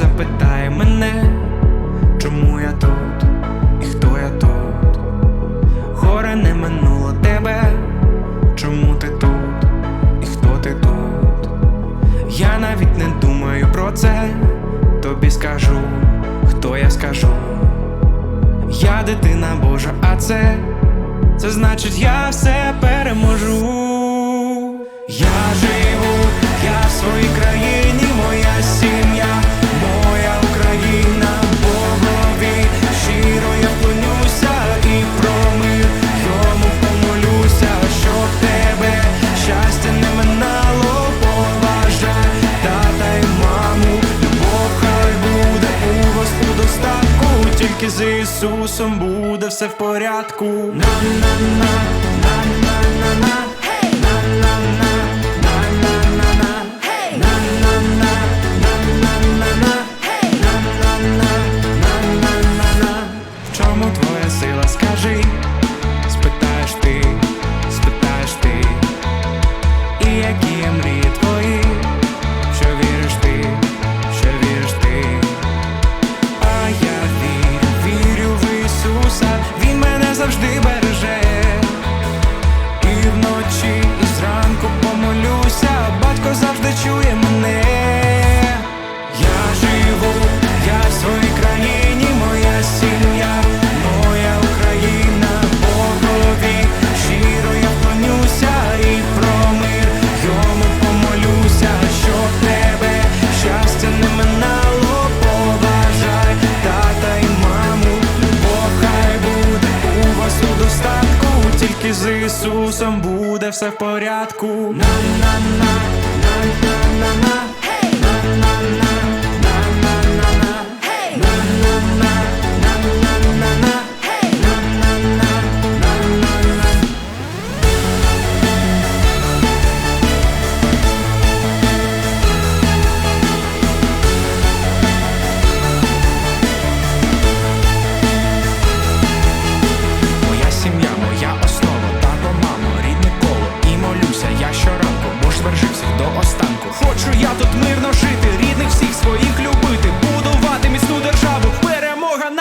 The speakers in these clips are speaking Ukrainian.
запитай мене, чому я тут і хто я тут. Горе не минуло тебе, чому ти тут і хто ти тут. Я навіть не думаю про це, тобі скажу, хто я скажу. Я дитина Божа, а це, це значить я все переможу. Я живу, тільки з Ісусом буде все в порядку. На-на-на, завжди береже. Ісусом буде все в порядку. На-на-на,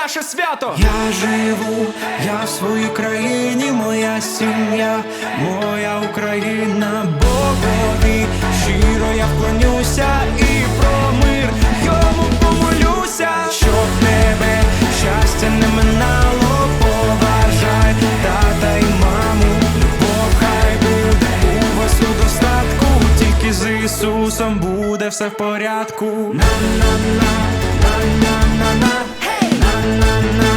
наше свято. Я живу, я в своїй країні, моя сім'я, моя Україна, Богові, щиро я вклонюся і про мир йому помолюся, щоб тебе щастя не минало, поважай тата й маму, любов буде у вас у достатку, тільки з Ісусом буде все в порядку. На-на-на, на-на-на-на, на-на-на.